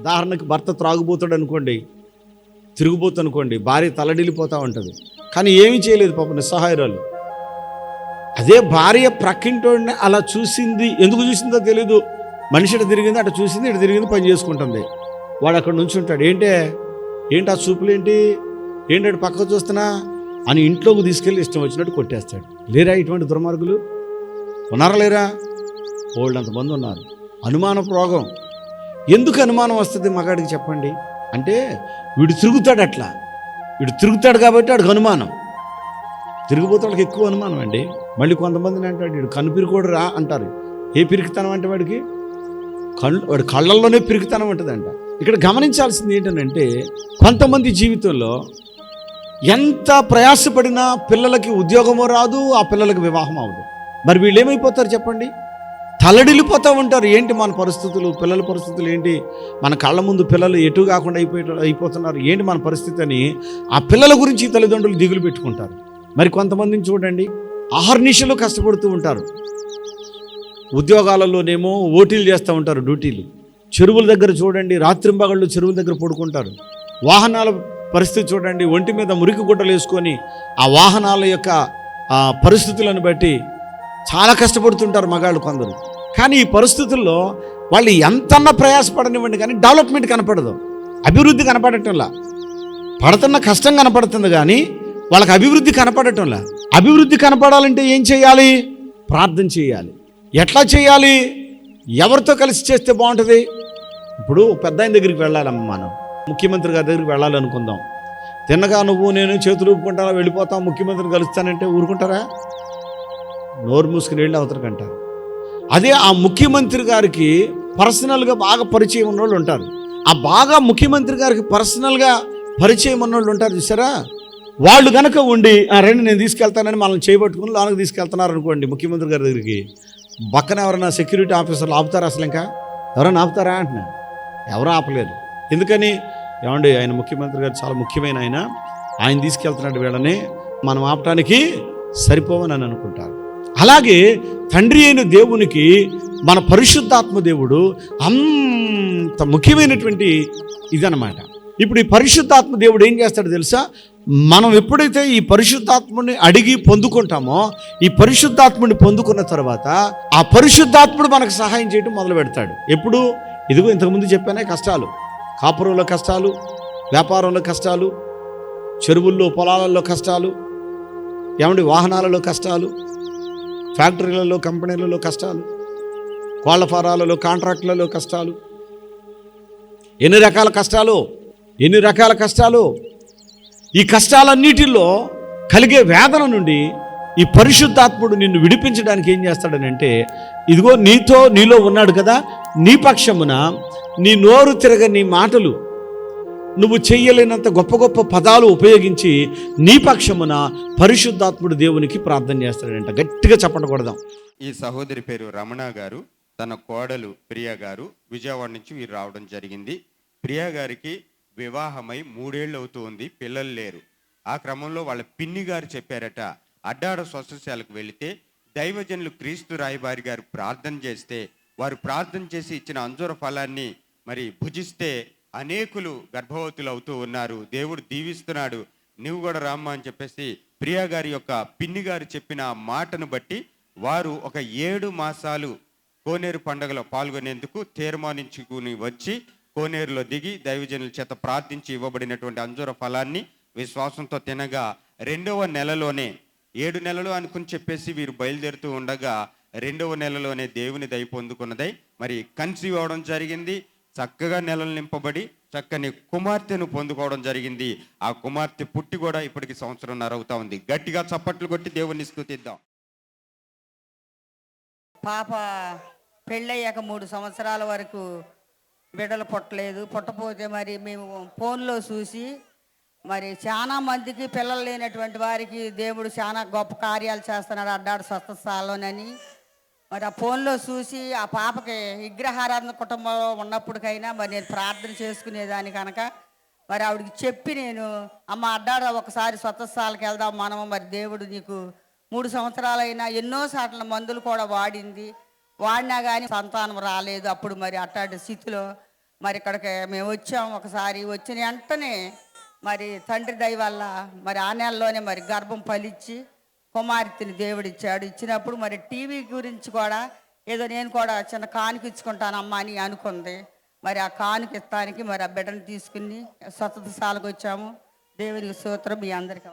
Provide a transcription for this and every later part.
ఉదాహరణకు భర్త త్రాగుబోతాడు అనుకోండి తిరుగుబోతు అనుకోండి భార్య తలడిల్లిపోతూ ఉంటుంది. కానీ ఏమీ చేయలేదు పాప నిస్సహాయరాలు. అదే భార్య ప్రక్కింటోడిని అలా చూసింది ఎందుకు చూసిందో తెలియదు మనిషి ఇటు తిరిగింది అటు చూసింది ఇటు తిరిగింది పని చేసుకుంటుంది. వాడు అక్కడ నుంచి ఉంటాడు ఏంటే? ఏంటి ఆ చూపులు ఏంటి అటు పక్కకు చూస్తున్నా? అని ఇంట్లోకి తీసుకెళ్ళి ఇష్టం వచ్చినట్టు కొట్టేస్తాడు. లేరా ఇటువంటి దుర్మార్గులు? ఉన్నారా లేరా? ఓల్డ్ అంతమంది ఉన్నారు. అనుమానపు రోగం. ఎందుకు అనుమానం వస్తుంది మగాడికి చెప్పండి? అంటే వీడు తిరుగుతాడు అట్లా. వీడు తిరుగుతాడు కాబట్టి వాడికి అనుమానం. తిరిగిపోతే వాళ్ళకి ఎక్కువ అనుమానం అండి. మళ్ళీ కొంతమందిని అంటాడు వీడు కన్ను కూడా రా అంటారు. ఏ పిరికితనం అంటే వాడికి? కళ్ళు వాడి కళ్ళల్లోనే పిరికితనం ఉంటుందంట. ఇక్కడ గమనించాల్సింది ఏంటంటే కొంతమంది జీవితంలో ఎంత ప్రయాసపడినా పిల్లలకి ఉద్యోగము రాదు ఆ పిల్లలకి వివాహం అవ్వదు మరి వీళ్ళు ఏమైపోతారు చెప్పండి? తలడిల్లిపోతూ ఉంటారు. ఏంటి మన పరిస్థితులు పిల్లల పరిస్థితులు ఏంటి? మన కళ్ళ ముందు పిల్లలు ఎటు కాకుండా అయిపోయి అయిపోతున్నారు. ఏంటి మన పరిస్థితి అని ఆ పిల్లల గురించి తల్లిదండ్రులు దిగులు పెట్టుకుంటారు. మరి కొంతమందిని చూడండి ఆహర్నిశలు కష్టపడుతూ ఉంటారు. ఉద్యోగాలలోనేమో ఓటీలు చేస్తూ ఉంటారు డ్యూటీలు. చెరువుల దగ్గర చూడండి రాత్రింబగళ్ళు చెరువుల దగ్గర పడుకుంటారు. వాహనాల పరిస్థితి చూడండి ఒంటి మీద మురికి గుడ్డలు వేసుకొని ఆ వాహనాల యొక్క పరిస్థితులను బట్టి చాలా కష్టపడుతుంటారు మగాళ్ళు కొందరు. కానీ ఈ పరిస్థితుల్లో వాళ్ళు ఎంతన్నా ప్రయాసపడనివ్వండి కానీ డెవలప్మెంట్ కనపడదు. అభివృద్ధి కనపడటంలా. పడుతున్న కష్టం కనపడుతుంది కానీ వాళ్ళకి అభివృద్ధి కనపడటంలా. అభివృద్ధి కనపడాలంటే ఏం చేయాలి? ప్రార్థన చేయాలి. ఎట్లా చేయాలి? ఎవరితో కలిసి చేస్తే బాగుంటుంది? ఇప్పుడు పెద్ద ఆయన దగ్గరికి వెళ్ళాలమ్మ మనం. ముఖ్యమంత్రి గారి దగ్గరికి వెళ్ళాలనుకుందాం. తిన్నగా నువ్వు నేను చేతులు ఊపుకుంటారా వెళ్ళిపోతాం ముఖ్యమంత్రిని కలుస్తానంటే ఊరుకుంటారా? నోరు మూసుకుని వెళ్ళి అవతలకంటారు. అదే ఆ ముఖ్యమంత్రి గారికి పర్సనల్గా బాగా పరిచయం ఉన్నోళ్ళు ఉంటారు. ఆ బాగా ముఖ్యమంత్రి గారికి పర్సనల్గా పరిచయం ఉన్నోళ్ళు ఉంటారు చూసారా వాళ్ళు కనుక ఉండి "ఆ, రండి నేను తీసుకెళ్తానని మనల్ని చేపట్టుకుని లోనకి తీసుకెళ్తున్నారు అనుకోండి ముఖ్యమంత్రి గారి దగ్గరికి. పక్కన ఎవరైనా సెక్యూరిటీ ఆఫీసర్లు ఆపుతారా అసలు ఇంకా? ఎవరైనా ఆపుతారా? అంటున్నా. ఎవరు ఆపలేదు. ఎందుకని? ఏమండి ఆయన ముఖ్యమంత్రి గారు చాలా ముఖ్యమైన ఆయన. ఆయన తీసుకెళ్తున్నాడు వీళ్ళని మనం ఆపటానికి సరిపోవని అని అనుకుంటారు. అలాగే తండ్రి అయిన దేవునికి మన పరిశుద్ధాత్మ దేవుడు అంత ముఖ్యమైనటువంటి ఇదనమాట ఇప్పుడు ఈ పరిశుద్ధాత్మ దేవుడు ఏం చేస్తాడో తెలుసా? మనం ఎప్పుడైతే ఈ పరిశుద్ధాత్మని అడిగి పొందుకుంటామో ఈ పరిశుద్ధాత్ముని పొందుకున్న తర్వాత ఆ పరిశుద్ధాత్ముడు మనకు సహాయం చేయడం మొదలు పెడతాడు. ఎప్పుడు? ఇదిగో ఇంతకుముందు చెప్పానే కష్టాలు. కాపురంలో కష్టాలు వ్యాపారంలో కష్టాలు చెరువుల్లో పొలాలలో కష్టాలు ఏమండి? వాహనాలలో కష్టాలు ఫ్యాక్టరీలలో కంపెనీలలో కష్టాలు కోళ్ళ ఫారాలలో కాంట్రాక్టులలో కష్టాలు. ఎన్ని రకాల కష్టాలు? ఎన్ని రకాల కష్టాలు? ఈ కష్టాలన్నిటిలో కలిగే వేదన నుండి ఈ పరిశుద్ధాత్ముడు నిన్ను విడిపించడానికి ఏం చేస్తాడనంటే ఇదిగో నీతో నీలో ఉన్నాడు కదా నీ పక్షమున నీ నోరు తిరగని మాటలు నువ్వు చెయ్యలేనంత గొప్ప గొప్ప పదాలు ఉపయోగించి నీ పక్షమున పరిశుద్ధాత్ముడు దేవునికి ప్రార్థన చేస్తాడంట. గట్టిగా చెప్పకూడదాం. ఈ సహోదరి పేరు రమణ గారు తన కోడలు ప్రియా గారు విజయవాడ నుంచి వీరు రావడం జరిగింది. ప్రియా గారికి వివాహమై మూడేళ్ళు అవుతుంది పిల్లలు లేరు. ఆ క్రమంలో వాళ్ళ పిన్ని గారు చెప్పారట అడ్డాడ స్వస్థశాలకు వెళితే దైవజనులు క్రీస్తు రాయబారి గారు ప్రార్థన చేస్తే వారు ప్రార్థన చేసి ఇచ్చిన అంజూర ఫలాన్ని మరి భుజిస్తే అనేకులు గర్భవతులు అవుతూ ఉన్నారు. దేవుడు దీవిస్తున్నాడు. నువ్వు కూడా రామ్మా అని చెప్పేసి ప్రియా గారి యొక్క పిన్ని గారు చెప్పిన మాటను బట్టి వారు ఒక ఏడు మాసాలు కోనేరు పండుగలో పాల్గొనేందుకు తీర్మానించుకుని వచ్చి కోనేరులో దిగి దైవజనుల చేత ప్రార్థించి ఇవ్వబడినటువంటి అంజూర ఫలాన్ని విశ్వాసంతో తినగా రెండవ నెలలోనే ఏడు నెలలు అనుకుని చెప్పేసి వీరు బయలుదేరుతూ ఉండగా రెండవ నెలలోనే దేవుని దయ పొందుకున్నదై మరి కన్సీవ్ అవడం జరిగింది. చక్కగా నెలలు నింపబడి చక్కని కుమార్తెను పొందుకోవడం జరిగింది. ఆ కుమార్తె పుట్టి కూడా ఇప్పటికి సంవత్సరంన్నర అవుతా ఉంది. గట్టిగా చప్పట్లు కొట్టి దేవుణ్ణి స్థుతిద్దాం. పాప పెళ్ళయ్యాక మూడు సంవత్సరాల వరకు బిడ్డలు పుట్టలేదు. పుట్టపోతే మరి మేము ఫోన్లో చూసి మరి చాలా మందికి పిల్లలు లేనటువంటి వారికి దేవుడు చాలా గొప్ప కార్యాలు చేస్తున్నాడు అడ్డాడు స్వస్థస్థాలోనని మరి ఆ ఫోన్లో చూసి ఆ పాపకి విగ్రహారాధన కుటుంబంలో ఉన్నప్పటికైనా మరి నేను ప్రార్థన చేసుకునేదాన్ని కనుక మరి ఆవిడకి చెప్పి నేను అమ్మ అడ్డాడ ఒకసారి స్వతస్థాలకు వెళ్దాం మనము మరి దేవుడు నీకు మూడు సంవత్సరాలైనా ఎన్నో సార్లు మందులు కూడా వాడింది. వాడినా కానీ సంతానం రాలేదు. అప్పుడు మరి అట్టాడి స్థితిలో మరి ఇక్కడికి మేము వచ్చాం. ఒకసారి వచ్చిన వెంటనే మరి తండ్రి దయ వల్ల మరి ఆ నెలలోనే మరి గర్భం ఫలిచ్చి కుమార్తెని దేవుడిచ్చాడు. ఇచ్చినప్పుడు మరి టీవీ గురించి కూడా ఏదో నేను కూడా చిన్న కానుక ఇచ్చుకుంటానమ్మా అని అనుకుంది. మరి ఆ కానుక ఇస్తానికి మరి ఆ బిడ్డను తీసుకుని స్వతశాలకు వచ్చాము. దేవునికి సూత్రం మీ అందరికి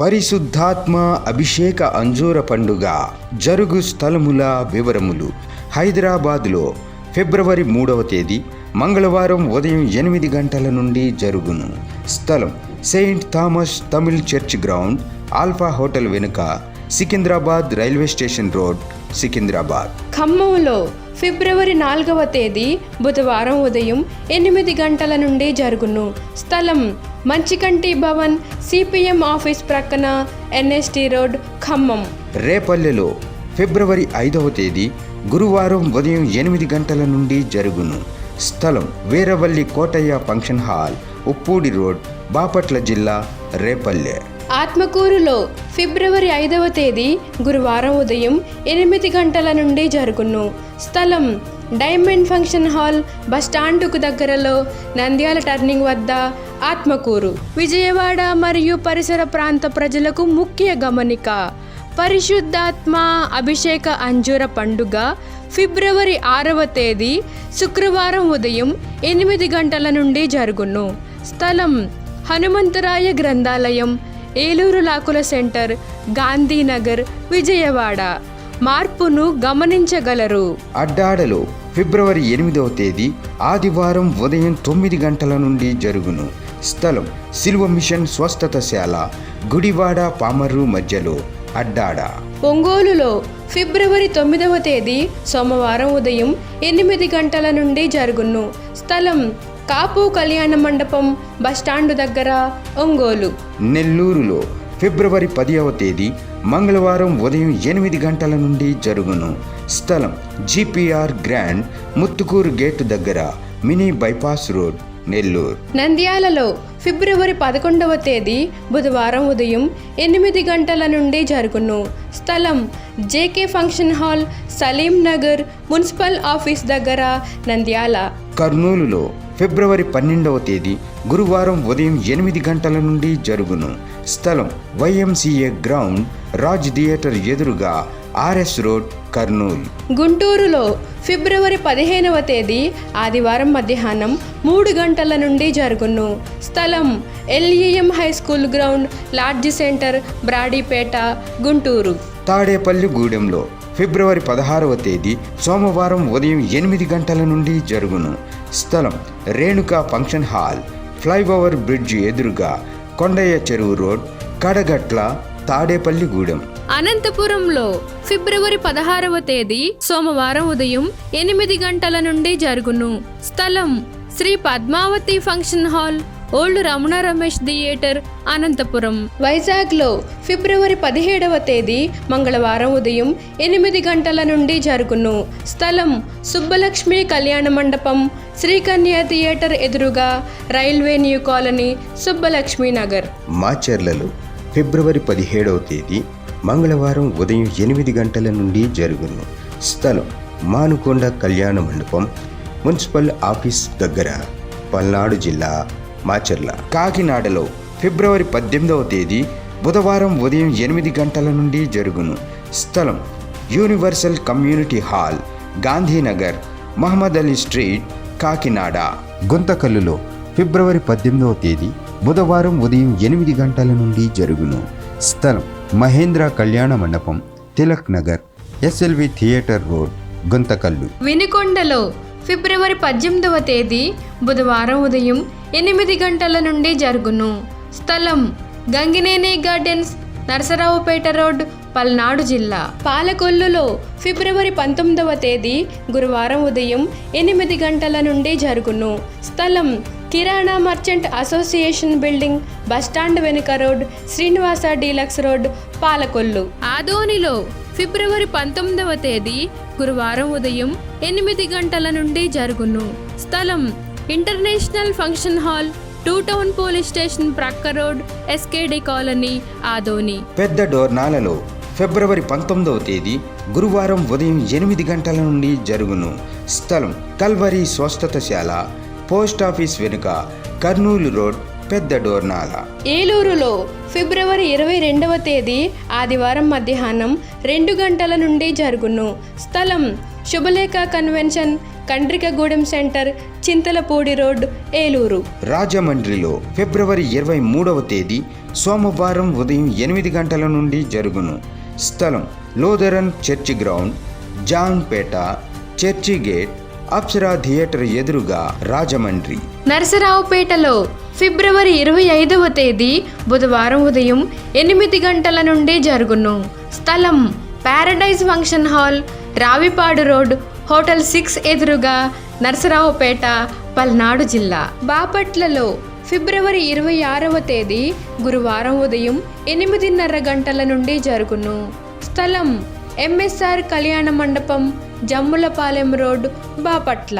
పరిశుద్ధాత్మ అభిషేక అంజూర పండుగ జరుగు స్థలముల వివరములు. హైదరాబాద్లో ఫిబ్రవరి మూడవ తేదీ మంగళవారం ఉదయం ఎనిమిది గంటల నుండి జరుగును. స్థలం Saint Thomas Tamil church ground Alpha hotel వెనుక Secunderabad railway station road Secunderabad. ఖమ్మంలో ఫిబ్రవరి నాలుగవ తేదీ బుధవారం ఉదయం ఎనిమిది గంటల నుండి జరుగును. స్థలం మంచికంటి భవన్ సిపిఎం ఆఫీస్ ప్రక్కన ఎన్ఎస్టి రోడ్ ఖమ్మం. రేపల్లెలో ఫిబ్రవరి ఐదవ తేదీ గురువారం ఉదయం ఎనిమిది గంటల నుండి జరుగును. స్థలం Veeravalli Kotaiah function hall Uppudi road Bapatla జిల్లా రేపల్లె. ఆత్మకూరులో ఫిబ్రవరి ఐదవ తేదీ గురువారం ఉదయం ఎనిమిది గంటల నుండి జరుగును. స్థలం డైమండ్ ఫంక్షన్ హాల్ బస్టాండుకు దగ్గరలో నంద్యాల టర్నింగ్ వద్ద ఆత్మకూరు. విజయవాడ మరియు పరిసర ప్రాంత ప్రజలకు ముఖ్య గమనిక. పరిశుద్ధాత్మ అభిషేక అంజూర పండుగ ఫిబ్రవరి ఆరవ తేదీ శుక్రవారం ఉదయం ఎనిమిది గంటల నుండి జరుగును. స్థలం హనుమంతరాయ గ్రంథాలయం ఏలూరు లాకుల సెంటర్ గాంధీనగర్ విజయవాడ. మార్పును గమనించగలరు. అడ్డాడలో ఫిబ్రవరి ఎనిమిదవ తేదీ ఆదివారం ఉదయం తొమ్మిది గంటల నుండి జరుగును. స్థలం సిల్వ మిషన్ స్వస్థతశాల గుడివాడ పామర్రు మధ్యలో అడ్డాడ. ఒంగోలులో ఫిబ్రవరి తొమ్మిదవ తేదీ సోమవారం ఉదయం ఎనిమిది గంటల నుండి జరుగును. స్థలం కాపు కళ్యాణ మండపం బస్టాండు దగ్గర ఒంగోలు. నెల్లూరులో ఫిబ్రవరి పదివ తేదీ మంగళవారం ఉదయం ఎనిమిది గంటల నుండి జరుగును. స్థలం జిపిఆర్ గ్రాండ్ ముత్తుకూరు గేటు దగ్గర మినీ బైపాస్ రోడ్ నెల్లూరు. నంద్యాలలో ఫిబ్రవరి పదకొండవ తేదీ బుధవారం ఉదయం ఎనిమిది గంటల నుండి జరుగును. స్థలం JK function hall Saleem Nagar municipal office దగ్గర నంద్యాల. కర్నూలులో ఫిబ్రవరి పన్నెండవ తేదీ గురువారం ఉదయం ఎనిమిది గంటల నుండి జరుగును. స్థలం వైఎంసీఏ గ్రౌండ్ రాజ్ థియేటర్ ఎదురుగా ఆర్ఎస్ రోడ్ కర్నూలు. గుంటూరులో ఫిబ్రవరి పదిహేనవ తేదీ ఆదివారం మధ్యాహ్నం మూడు గంటల నుండి జరుగును. స్థలం LEM high school ground lodge centre Brodipet Guntur. తాడేపల్లిగూడెంలో ఫిబ్రవరి పదహారవ తేదీ సోమవారం ఉదయం ఎనిమిది గంటల నుండి జరుగును. స్థలం Renuka function hall flyover bridge ఎదురుగా కొండయ్య చెరువు రోడ్ కడగట్ల తాడేపల్లిగూడెం అనంతపురంలో ఫిబ్రవరి పదహారవ తేదీ సోమవారం ఉదయం ఎనిమిది గంటల నుండి జరుగును. స్థలం Shri Padmavathi function hall old Ramana Ramesh theatre Anantapur. వైజాగ్లో ఫిబ్రవరి పదిహేడవ తేదీ మంగళవారం ఉదయం ఎనిమిది గంటల నుండి జరుగును. స్థలం సుబ్బలక్ష్మి కళ్యాణ మండపం శ్రీకన్య థియేటర్ ఎదురుగా railway new colony Subbalakshmi Nagar. మాచర్లలో ఫిబ్రవరి పదిహేడవ తేదీ మంగళవారం ఉదయం ఎనిమిది గంటల నుండి జరుగును. స్థలం మానుకొండ కళ్యాణ మండపం మున్సిపల్ ఆఫీస్ దగ్గర పల్నాడు జిల్లా మాచర్ల. కాకినాడలో ఫిబ్రవరి పద్దెనిమిదవ తేదీ బుధవారం ఉదయం ఎనిమిది గంటల నుండి జరుగును. స్థలం universal community hall Gandhinagar Mohammed Ali street Kakinada. గుంతకల్లులో ఫిబ్రవరి పద్దెనిమిదవ తేదీ బుధవారం ఉదయం ఎనిమిది గంటల నుండి జరుగును. స్థలం మహేంద్ర కళ్యాణ మండపం Tilak Nagar SLV theatre road Guntakal. వినుకొండలో ఫిబ్రవరి పద్దెనిమిదవ తేదీ బుధవారం ఉదయం ఎనిమిది గంటల నుండి జరుగును. స్థలం గంగినేని గార్డెన్స్ నరసరావుపేట రోడ్ పల్నాడు జిల్లా. పాలకొల్లులో ఫిబ్రవరి పంతొమ్మిదవ తేదీ గురువారం ఉదయం ఎనిమిది గంటల నుండి జరుగును. స్థలం కిరాణా merchant association building bus stand వెనుక road Srinivasa deluxe road Palakollu. ఆదోనిలో ఫిబ్రవరి పంతొమ్మిదవ తేదీ గురువారం ఉదయం ఎనిమిది గంటల నుండి జరుగును. స్థలం international function hall two town police station ప్రక్క రోడ్ ఎస్కేడి కాలనీ ఆదోని. పెద్ద డోర్నాలలో ఫిబ్రవరి పంతొమ్మిదవ తేదీ గురువారం ఉదయం ఎనిమిది గంటల నుండి జరుగును. స్థలం కల్వరి స్వస్థతశాల పోస్ట్ ఆఫీస్ వెనుక కర్నూలు రోడ్ పెద్ద డోర్నాల. ఏలూరులో ఫిబ్రవరి ఇరవై రెండవ తేదీ ఆదివారం మధ్యాహ్నం రెండు గంటల నుండి జరుగును. స్థలం Subhalekha convention Kandrikagudem centre Chintalapudi road Eluru. రాజమండ్రిలో ఫిబ్రవరి ఇరవై మూడవ తేదీ సోమవారం ఉదయం ఎనిమిది గంటల నుండి జరుగును. స్థలం Lutheran church ground Janpet church gate Apsara theatre ఎదురుగా రాజమండ్రి. నరసరావుపేటలో ఫిబ్రవరి ఇరవై ఐదవ తేదీ బుధవారం ఉదయం ఎనిమిది గంటల నుండి జరుగును. స్థలం paradise function hall Ravipadu road hotel six ఎదురుగా నరసరావుపేట పల్నాడు జిల్లా. బాపట్లలో ఫిబ్రవరి ఇరవై ఆరవ తేదీ గురువారం ఉదయం ఎనిమిదిన్నర గంటల నుండి జరుగును. స్థలం ఎంఎస్ఆర్ కళ్యాణ మండపం జమ్ములపాలెం రోడ్ బాపట్ల.